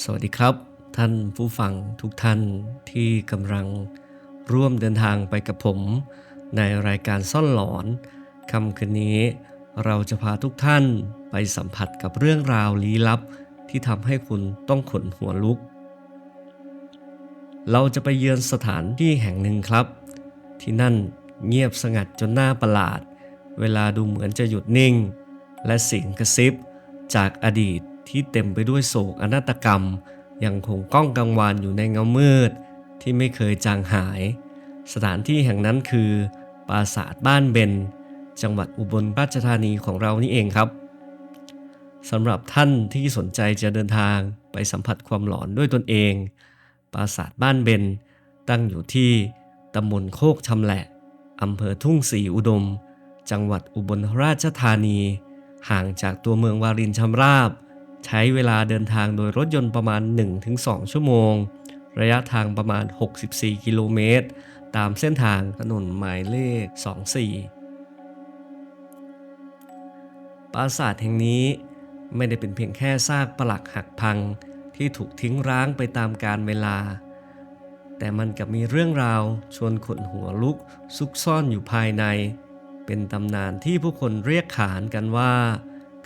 สวัสดีครับ ท่านผู้ฟังทุกท่านที่กำลังร่วมเดินทางไปกับผม ในรายการซ่อนหลอนคำคืนนี้ เราจะพาทุกท่านไปสัมผัสกับเรื่องราวลี้ลับที่ทำให้คุณต้องขนหัวลุก เราจะไปเยือนสถานที่แห่งหนึ่งครับ ที่นั่นเงียบสงัดจนน่าประหลาด เวลาดูเหมือนจะหยุดนิ่ง และเสียงกระซิบจากอดีต ที่เต็มไปด้วยโศกอนาตกรรม ยังคงก้องกังวานอยู่ในเงามืด ที่ไม่เคยจางหาย สถานที่แห่งนั้นคือ ปราสาทบ้านเบน จังหวัดอุบลราชธานีของเรานี่เองครับสำหรับท่านที่สนใจจะเดินทางไปสัมผัสความหลอนด้วยตนเอง ปราสาทบ้านเบน ตั้งอยู่ที่ตำบลโคกชำแหละอำเภอทุ่งศรีอุดม จังหวัดอุบลราชธานี ห่างจากตัวเมืองวารินชำราบ ใช้เวลาเดินทางโดยรถยนต์ประมาณ 1-2 ชั่วโมง ระยะทางประมาณ 64 กิโลเมตร ตามเส้นทางถนนหมายเลข 24 ปราสาทแห่งนี้ไม่ได้เป็นเพียงแค่ซากปลักหักพังที่ถูกทิ้งร้างไปตามกาลเวลา แต่มันกับมีเรื่องราวชวนขนหัวลุกซุกซ่อนอยู่ภายใน เป็นตำนานที่ผู้คนเรียกขานกันว่า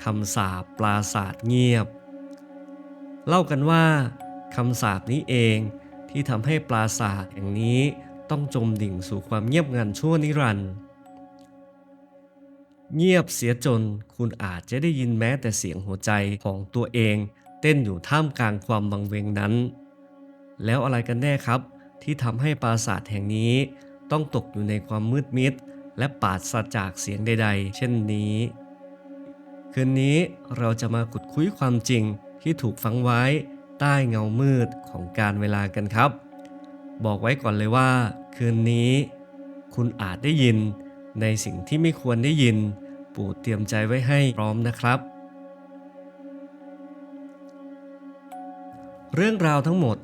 คำสาปปราศาสตร์เงียบ เล่ากันว่าคำสาปนี้เองที่ทำให้ปราสาทแห่งนี้ต้องจมดิ่งสู่ความเงียบงันชั่วนิรันดร์เงียบเสียจนคุณอาจจะได้ยินแม้แต่เสียงหัวใจของตัวเอง เต้นอยู่ท่ามกลางความบังเวงนั้น แล้วอะไรกันแน่ครับ ที่ทำให้ปราสาทแห่งนี้ ต้องตกอยู่ในความมืดมิด และปราศจากเสียงใด ๆ เช่นนี้ คืนนี้เราจะมาขุดคุยความจริง ที่ถูกฝังไว้ใต้เงามืดของการเวลากันครับ บอกไว้ก่อนเลยว่า คืนนี้ คุณอาจได้ยินในสิ่งที่ไม่ควรได้ยิน ปูดเตรียมใจไว้ให้พร้อมนะครับ เรื่องราวทั้งหมด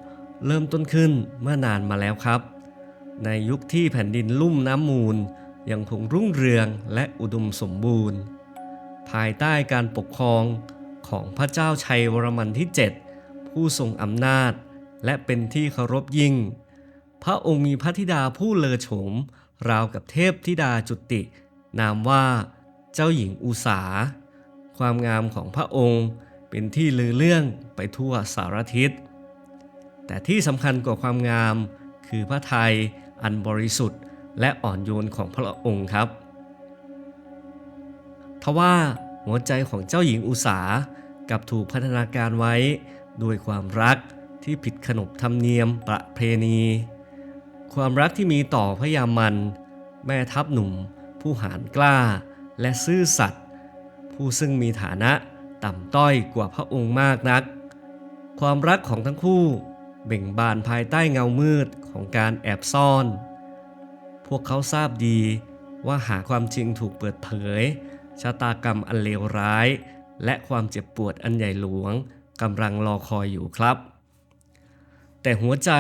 เริ่มต้นขึ้นเมื่อนานมาแล้วครับ ในยุคที่แผ่นดินลุ่มน้ำมูลยังคงรุ่งเรืองและอุดมสมบูรณ์ ภายใต้การปกครอง ของพระเจ้าชัยวรมันที่ 7 ผู้ทรงอำนาจ และเป็นที่เคารพยิ่ง พระองค์มีพระธิดาผู้เลอโฉม ราวกับเทพธิดาจุติ นามว่าเจ้าหญิงอุสา ความงามของพระองค์เป็นที่ลือเรื่องไปทั่วสารทิศ แต่ที่สำคัญกว่าความงามคือพระทัยอันบริสุทธิ์และอ่อนโยนของพระองค์ครับทว่า หัวใจของเจ้าหญิงอุสากับถูกพัฒนาการไว้ด้วยความรักที่ผิดขนบธรรมเนียมประเพณี ความรักที่มีต่อพระยามันแม่ทัพหนุ่ม ผู้หารกล้า และซื่อสัตย์ผู้ซึ่งมีฐานะต่ำต้อยกว่าพระองค์มากนัก ความรักของทั้งคู่เบ่งบานภายใต้เงามืดของการแอบซ่อน พวกเขาทราบดีว่าหากความจริงถูกเปิดเผย ชะตากรรมอันเลวร้าย และความเจ็บปวดอันใหญ่หลวงกำลังรอคอยอยู่ครับ แต่หัวใจ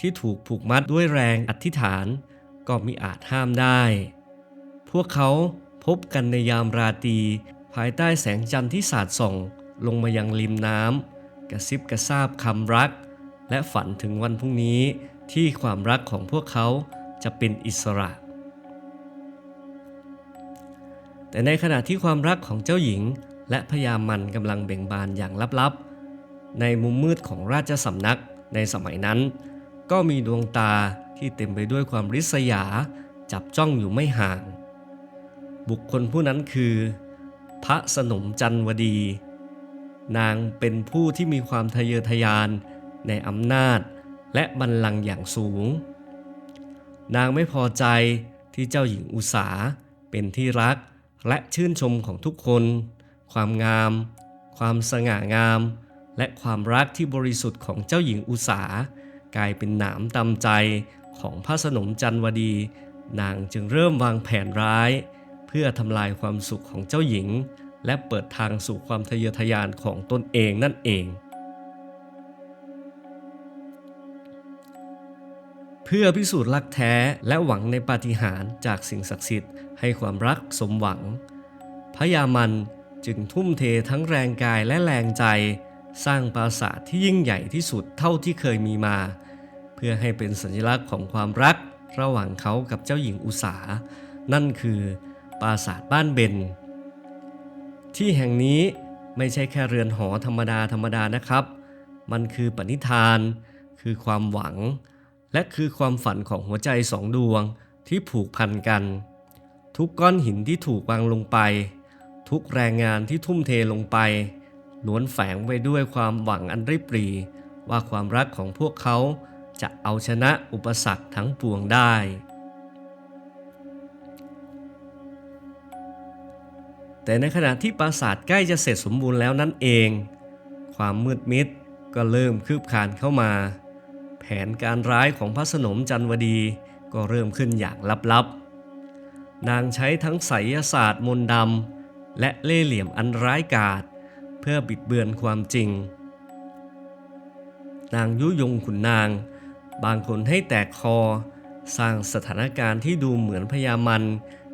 ที่ถูกผูกมัดด้วยแรงอธิษฐานก็มิอาจห้ามได้ พวกเขาพบกันในยามราตรีภายใต้แสงจันทร์ที่สาดส่อง ลงมายังริมน้ำกระซิบกระซาบคำรัก และฝันถึงวันพรุ่งนี้ที่ความรักของพวกเขาจะเป็นอิสระ แต่ในขณะที่ความรักของเจ้าหญิง และพญามันกำลังเบ่งบานอย่างลับๆ ในมุมมืดของราชสำนักในสมัยนั้น ก็มีดวงตาที่เต็มไปด้วยความริษยา จับจ้องอยู่ไม่ห่าง บุคคลผู้นั้นคือ พระสนมจันวดี นางเป็นผู้ที่มีความทะเยอทะยานในอำนาจและบัลลังก์อย่างสูง นางไม่พอใจที่เจ้าหญิงอุสาเป็นที่รัก และชื่นชมของทุกคน ความงาม ความสง่างาม และความรักที่บริสุทธิ์ของเจ้าหญิงอุสากลายเป็นหนามตำใจของพระสนมจันวดี นางจึงเริ่มวางแผนร้าย เพื่อทำลายความสุขของเจ้าหญิง และเปิดทางสู่ความทะเยอทะยานของตนเองนั่นเอง เพื่อพิสูจน์รักแท้และหวังในปาฏิหาริย์จากสิ่งศักดิ์สิทธิ์ ให้ความรักสมหวังพระยามันจึงทุ่มเททั้งแรงกายและแรงใจ สร้างปราสาทที่ยิ่งใหญ่ที่สุดเท่าที่เคยมีมา เพื่อให้เป็นสัญลักษณ์ของความรักระหว่างเขากับเจ้าหญิงอุสา นั่นคือปราสาทบ้านเบน ที่แห่งนี้ไม่ใช่แค่เรือนหอธรรมดาธรรมดานะครับ มันคือปณิธาน คือความหวัง และคือความฝันของหัวใจสองดวงที่ผูกพันกัน ทุกก้อนหินที่ถูกวางลงไป ทุกแรงงานที่ทุ่มเทลงไปล้วนแฝงไว้ด้วยความหวังอันริบหรีว่าความรักของพวกเขาจะเอาชนะอุปสรรคทั้งปวงได้ แต่ในขณะที่ปราสาทใกล้จะเสร็จสมบูรณ์แล้วนั่นเอง ความมืดมิดก็เริ่มคืบคลานเข้ามา แผนการร้ายของพระสนมจันวดีก็เริ่มขึ้นอย่างลับๆ นางใช้ทั้งไสยศาสตร์มนต์ดำและเล่ห์เหลี่ยมอันร้ายกาจเพื่อบิดเบือนความจริง นางยุยงขุนนาง บางคนให้แตกคอ สร้างสถานการณ์ที่ดูเหมือนพญามัน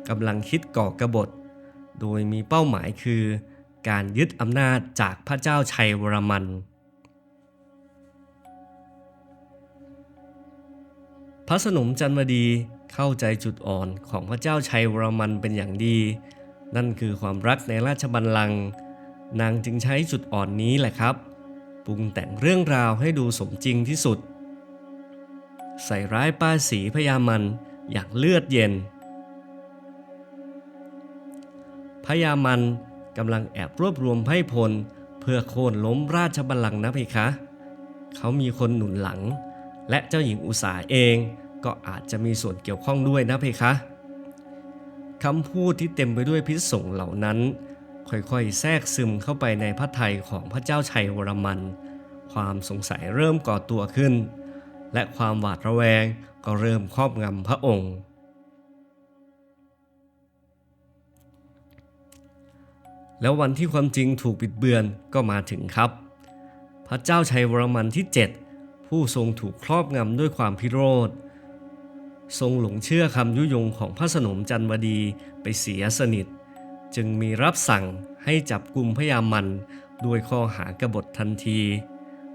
กำลังคิดก่อกระบฏ โดยมีเป้าหมายคือ การยึดอำนาจจากพระเจ้าชัยวรมันพระสนมจันวดี เข้าใจจุดอ่อนของพระเจ้าชัยวรมันเป็นอย่างดี นั่นคือความรักในราชบัลลังก์นางจึงใช้จุดอ่อนนี้แหละครับ ปรุงแต่งเรื่องราวให้ดูสมจริงที่สุด ใส่ร้ายป้าสีพญามันอย่างเลือดเย็นพญามันกำลังแอบรวบรวมไพ่พล เพื่อโค่นล้มราชบัลลังก์นะเพคะ เขามีคนหนุนหลัง และเจ้าหญิงอุสาเอง ก็อาจจะมีส่วนเกี่ยวข้องด้วยนะเพคะคำพูดที่เต็มไปด้วยพิษสงเหล่านั้น ค่อยๆ แทรกซึมเข้าไปในพระทัยของพระเจ้าชัยวรมัน ความสงสัยเริ่มก่อตัวขึ้น และความหวาดระแวงก็เริ่มครอบงำพระองค์ แล้ววันที่ความจริงถูกบิดเบือนก็มาถึงครับ พระเจ้าชัยวรมันที่ 7 ผู้ทรงถูกครอบงำด้วยความพิโรธ ทรงหลงเชื่อคำยุยงของพระสนมจันวดีไปเสียสนิท จึงมีรับสั่งให้จับกลุ่มพยามันด้วยข้อหากบฏทันที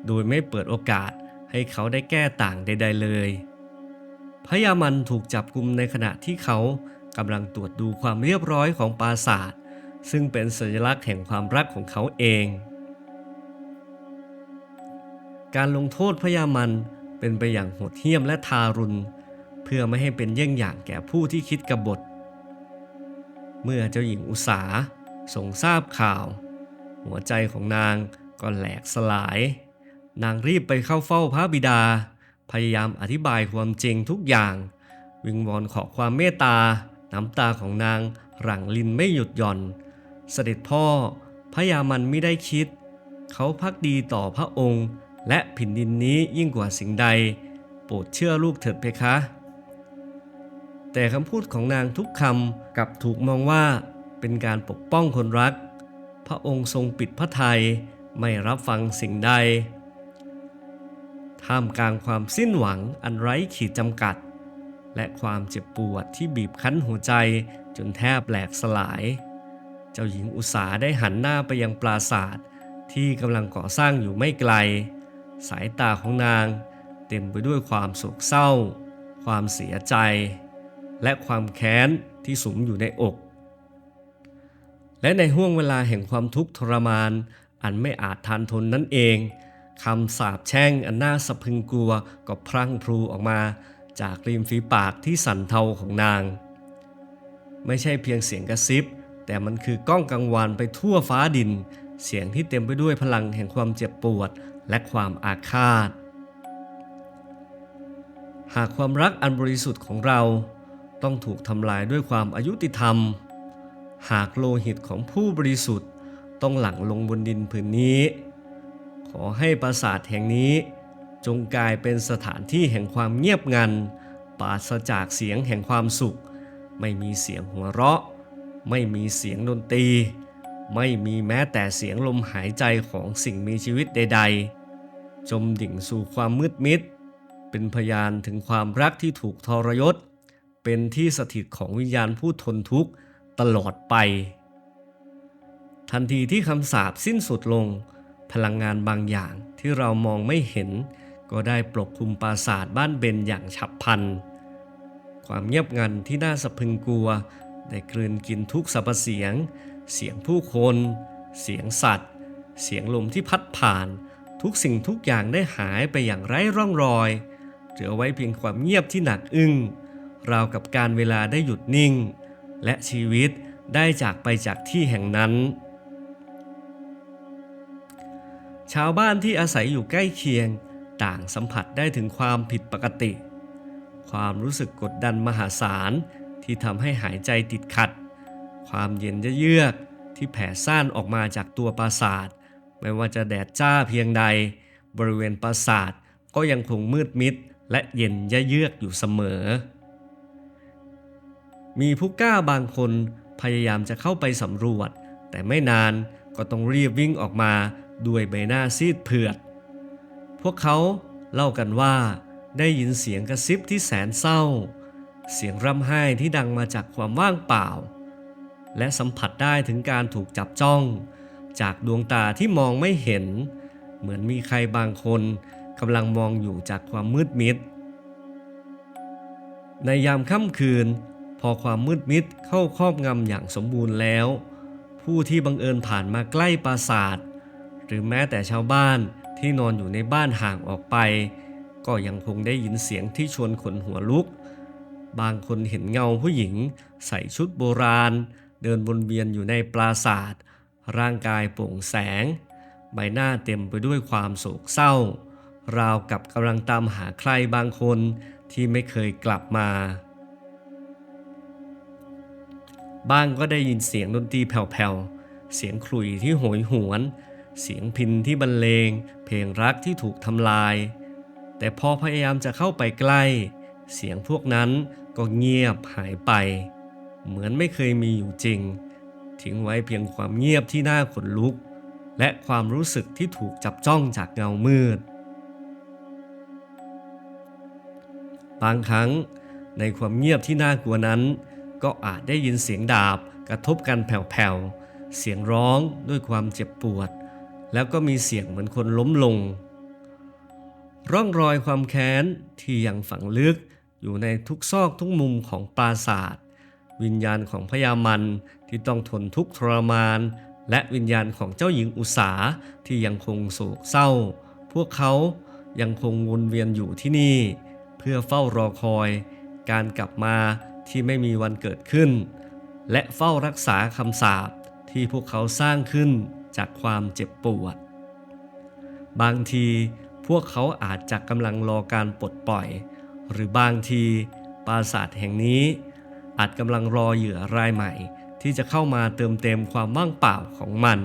โดยไม่เปิดโอกาสให้เขาได้แก้ต่างใด ๆ เลย พยามันถูกจับกลุ่มในขณะที่เขากำลังตรวจดูความเรียบร้อยของปราสาทซึ่งเป็นสัญลักษณ์แห่งความรักของเขาเอง การลงโทษพยามันเป็นไปอย่างโหดเหี้ยมและทารุณ เพื่อไม่ให้เป็นเยี่ยงอย่างแก่ผู้ที่คิดกบฏ เมื่อเจ้าหญิงอุสาทรงทราบข่าว หัวใจของนางก็แหลกสลาย นางรีบไปเข้าเฝ้าพระบิดา พยายามอธิบายความจริงทุกอย่าง วิงวอนขอความเมตตา น้ำตาของนางหลั่งลินไม่หยุดหย่อน เสด็จพ่อพระยามันไม่ได้คิด เขาพักดีต่อพระองค์ และแผ่นดินนี้ยิ่งกว่าสิ่งใด โปรดเชื่อลูกเถิดเพคะ แต่คำพูดของนางทุกคำกลับถูกมองว่าเป็นการปกป้องคนรัก พระองค์ทรงปิดพระทัยไม่รับฟังสิ่งใด ท่ามกลางความสิ้นหวังอันไร้ขีดจำกัด และความเจ็บปวดที่บีบคั้นหัวใจจนแทบแหลกสลาย เจ้าหญิงอุสาได้หันหน้าไปยังปราศาสาทที่กำลังก่อสร้างอยู่ไม่ไกล สายตาของนางเต็มไปด้วยความโศกเศร้า ความเสียใจ และความแค้นที่สุมอยู่ในอก และในห่วงเวลาแห่งความทุกข์ทรมาน อันไม่อาจทานทนนั่นเองคำสาปแช่งอันน่าสะพึงกลัวก็พรั่งพรูออกมา จากริมฝีปากที่สั่นเทาของนาง ไม่ใช่เพียงเสียงกระซิบ แต่มันคือก้องกังวานไปทั่วฟ้าดิน เสียงที่เต็มไปด้วยพลังแห่งความเจ็บปวดและความอาฆาต หากความรักอันบริสุทธิ์ของเรา ต้องถูกทำลายด้วยความอายุติธรรม หากโลหิตของผู้บริสุทธิ์ต้องหลั่งลงบนดินผืนนี้ ขอให้ปราสาทแห่งนี้ จงกลายเป็นสถานที่แห่งความเงียบงันปราศจากเสียงแห่งความสุข ไม่มีเสียงหัวเราะ ไม่มีเสียงดนตรี ไม่มีแม้แต่เสียงลมหายใจของสิ่งมีชีวิตใด ๆ จมดิ่งสู่ความมืดมิด เป็นพยานถึงความรักที่ถูกทรยศ เป็นที่สถิตของวิญญาณผู้ทนทุกข์ตลอดไป ทันทีที่คำสาปสิ้นสุดลง พลังงานบางอย่างที่เรามองไม่เห็น ก็ได้ปกคลุมปราสาทบ้านเบนอย่างฉับพลัน ความเงียบงันที่น่าสะพึงกลัว ได้กลืนกินทุกสรรพเสียง เสียงผู้คน เสียงสัตว์ เสียงลมที่พัดผ่าน ทุกสิ่งทุกอย่างได้หายไปอย่างไร้ร่องรอยเหลือไว้เพียงความเงียบที่หนักอึ้ง ราวกับการเวลาได้หยุดนิ่ง และชีวิตได้จากไปจากที่แห่งนั้น ชาวบ้านที่อาศัยอยู่ใกล้เคียง ต่างสัมผัสได้ถึงความผิดปกติ ความรู้สึกกดดันมหาศาลที่ทำให้หายใจติดขัด ความเย็นเยือกที่แผ่ซ่านออกมาจากตัวปราสาท ไม่ว่าจะแดดจ้าเพียงใด บริเวณปราสาทก็ยังคงมืดมิดและเย็นเยือกอยู่เสมอ มีผู้กล้าบางคนพยายามจะเข้าไปสำรวจ แต่ไม่นานก็ต้องรีบวิ่งออกมาด้วยใบหน้าซีดเผือด พวกเขาเล่ากันว่าได้ยินเสียงกระซิบที่แสนเศร้า เสียงร่ำไห้ที่ดังมาจากความว่างเปล่า และสัมผัสได้ถึงการถูกจับจ้อง จากดวงตาที่มองไม่เห็น เหมือนมีใครบางคนกำลังมองอยู่จากความมืดมิด ในยามค่ำคืน พอความมืดมิดเข้าครอบงำอย่างสมบูรณ์แล้ว ผู้ที่บังเอิญผ่านมาใกล้ปราสาท หรือแม้แต่ชาวบ้านที่นอนอยู่ในบ้านห่างออกไป ก็ยังคงได้ยินเสียงที่ชวนขนหัวลุก บางคนเห็นเงาผู้หญิง ใส่ชุดโบราณ เดินวนเวียนอยู่ในปราสาท ร่างกายโปร่งแสง ใบหน้าเต็มไปด้วยความโศกเศร้า ราวกับกำลังตามหาใครบางคนที่ไม่เคยกลับมา บ้างก็ได้ยินเสียงดนตรีแผ่วๆ เสียงขลุ่ยที่โหยหวน เสียงพินที่บรรเลง เพลงรักที่ถูกทำลาย แต่พอพยายามจะเข้าไปใกล้ เสียงพวกนั้นก็เงียบหายไป เหมือนไม่เคยมีอยู่จริง ทิ้งไว้เพียงความเงียบที่น่าขนลุก และความรู้สึกที่ถูกจับจ้องจากเงามืด บางครั้งในความเงียบที่น่ากลัวนั้น ก็อาจได้ยินเสียงดาบกระทบกันแผ่วๆ เสียงร้องด้วยความเจ็บปวด แล้วก็มีเสียงเหมือนคนล้มลง ร่องรอยความแค้นที่ยังฝังลึกอยู่ในทุกซอกทุกมุมของปราสาทวิญญาณของพญามันที่ต้องทนทุกข์ทรมาน และวิญญาณของเจ้าหญิงอุสาที่ยังคงโศกเศร้า พวกเขายังคงวนเวียนอยู่ที่นี่ เพื่อเฝ้ารอคอย การกลับมา ที่ไม่มีวันเกิดขึ้น และเฝ้ารักษาคำสาปที่พวกเขาสร้างขึ้นจากความเจ็บปวด บางทีพวกเขาอาจจะกำลังรอการปลดปล่อย หรือบางทีปราสาทแห่งนี้ อาจกำลังรอเหยื่อรายใหม่ ที่จะเข้ามาเติมเต็มความว่างเปล่าของมัน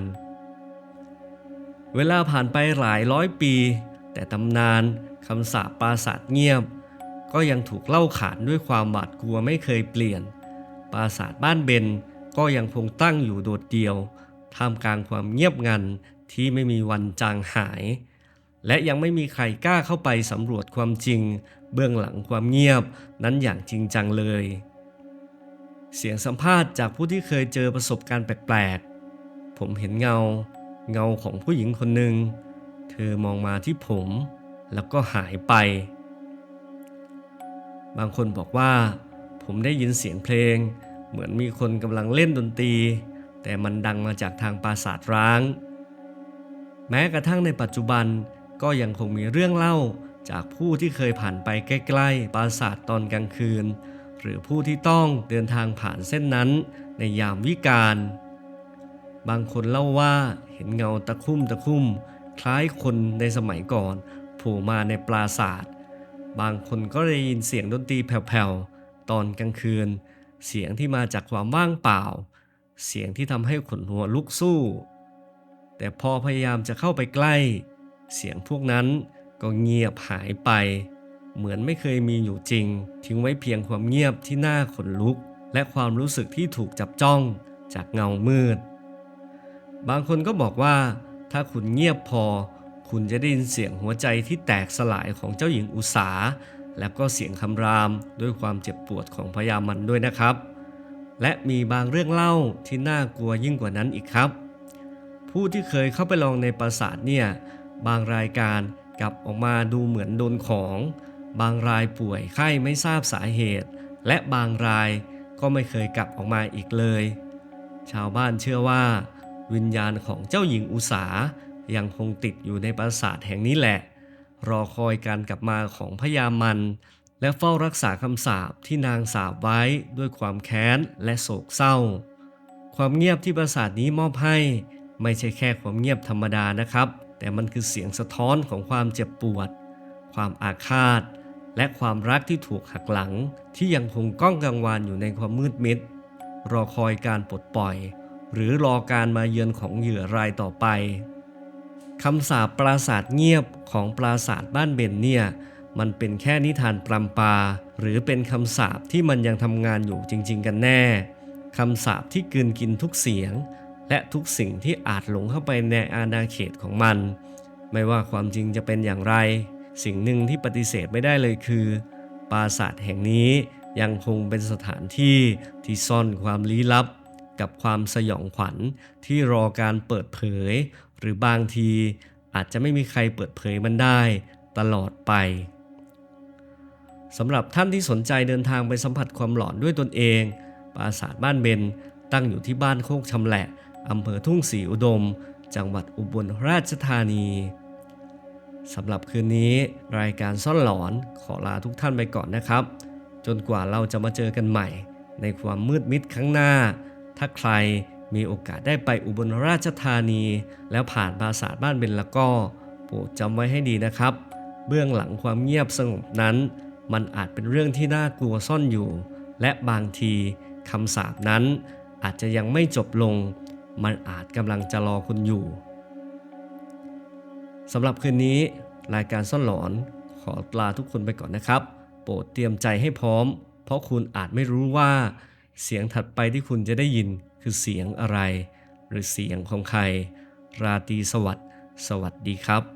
เวลาผ่านไปหลายร้อยปี แต่ตำนานคำสาปปราสาทเงียบ ก็ยังถูกเล่าขานด้วยความหวาดกลัวไม่เคยเปลี่ยน ปราสาทบ้านเบนก็ยังคงตั้งอยู่โดดเดี่ยว ท่ามกลางความเงียบงันที่ไม่มีวันจางหาย และยังไม่มีใครกล้าเข้าไปสำรวจความจริง เบื้องหลังความเงียบนั้นอย่างจริงจังเลย เสียงสัมภาษณ์จากผู้ที่เคยเจอประสบการณ์แปลกๆ ผมเห็นเงา เงาของผู้หญิงคนหนึ่ง เธอมองมาที่ผม แล้วก็หายไป บางคนบอกว่า ผมได้ยินเสียงเพลง เหมือนมีคนกำลังเล่นดนตรี แต่มันดังมาจากทางปราสาทร้าง แม้กระทั่งในปัจจุบันก็ยังคงมีเรื่องเล่าจากผู้ที่เคยผ่านไปใกล้ๆ ปราสาทตอนกลางคืน หรือผู้ที่ต้องเดินทางผ่านเส้นนั้นในยามวิกาลบางคนเล่าว่าเห็นเงาตะคุ่มตะคุ่ม คล้ายคนในสมัยก่อนโผล่มาในปราสาท บางคนก็ได้ยินเสียงดนตรีแผ่วๆ ตอนกลางคืน เสียงที่มาจากความว่างเปล่า เสียงที่ทำให้ขนหัวลุกสู้ แต่พอพยายามจะเข้าไปใกล้ เสียงพวกนั้นก็เงียบหายไป เหมือนไม่เคยมีอยู่จริง ทิ้งไว้เพียงความเงียบที่น่าขนลุก และความรู้สึกที่ถูกจับจ้องจากเงามืด บางคนก็บอกว่า ถ้าคุณเงียบพอ คุณจะได้ยินเสียงหัวใจที่แตกสลายของเจ้าหญิงอุสาและก็เสียงคำรามด้วยความเจ็บปวดของพญามันด้วยนะครับ และมีบางเรื่องเล่าที่น่ากลัวยิ่งกว่านั้นอีกครับ ผู้ที่เคยเข้าไปลองในปราสาทเนี่ยบางรายการกลับออกมาดูเหมือนโดนของ บางรายป่วยไข้ไม่ทราบสาเหตุ และบางรายก็ไม่เคยกลับออกมาอีกเลย ชาวบ้านเชื่อว่า วิญญาณของเจ้าหญิงอุสา ยังคงติดอยู่ในปราสาทแห่งนี้แหละ รอคอยการกลับมาของพญามัน และเฝ้ารักษาคำสาปที่นางสาปไว้ด้วยความแค้นและโศกเศร้า ความเงียบที่ปราสาทนี้มอบให้ ไม่ใช่แค่ความเงียบธรรมดานะครับ แต่มันคือเสียงสะท้อนของความเจ็บปวด ความอาฆาต และความรักที่ถูกหักหลัง ที่ยังคงก้องกังวานอยู่ในความมืดมิด รอคอยการปลดปล่อย หรือรอการมาเยือนของเหยื่อรายต่อไป คำสาปปราสาทเงียบของปราสาทบ้านเบนเนี่ยมันเป็นแค่นิทานปรำปา หรือเป็นคำสาปที่มันยังทำงานอยู่จริง ๆ กันแน่คำสาปที่กืนกินทุกเสียง และทุกสิ่งที่อาจหลงเข้าไปในอาณาเขตของมัน ไม่ว่าความจริงจะเป็นอย่างไร สิ่งหนึ่งที่ปฏิเสธไม่ได้เลยคือ ปราสาทแห่งนี้ยังคงเป็นสถานที่ที่ซ่อนความลี้ลับ กับความสยองขวัญที่รอการเปิดเผย หรือบางทีอาจจะไม่มีใครเปิดเผยมันได้ตลอดไปสำหรับท่านที่สนใจเดินทางไปสัมผัสความหลอนด้วยตนเอง ปราสาทบ้านเบนตั้งอยู่ที่บ้านโคกชำแหละอำเภอทุ่งศรีอุดม จังหวัดอุบลราชธานีสำหรับคืนนี้รายการซ่อนหลอนขอลาทุกท่านไปก่อนนะครับ จนกว่าเราจะมาเจอกันใหม่ ในความมืดมิดข้งหน้า ถ้าใคร มีโอกาสได้ไปอุบลราชธานี แล้วผ่านปราสาทบ้านเบนล้วก็โปรดจำไว้ให้ดีนะครับ เบื้องหลังความเงียบสงบนั้น มันอาจเป็นเรื่องที่น่ากลัวซ่อนอยู่ และบางทีคำสาปนั้น อาจจะยังไม่จบลง มันอาจกำลังจะรอคุณอยู่สำหรับคืนนี้รายการซ่อนหลอนขอลาทุกคนไปก่อนนะครับ โปรดเตรียมใจให้พร้อม เพราะคุณอาจไม่รู้ว่า เสียงถัดไปที่คุณจะได้ยิน คือเสียงอะไร หรือเสียงของใคร ราตรีสวัสดิ์สวัสดีครับ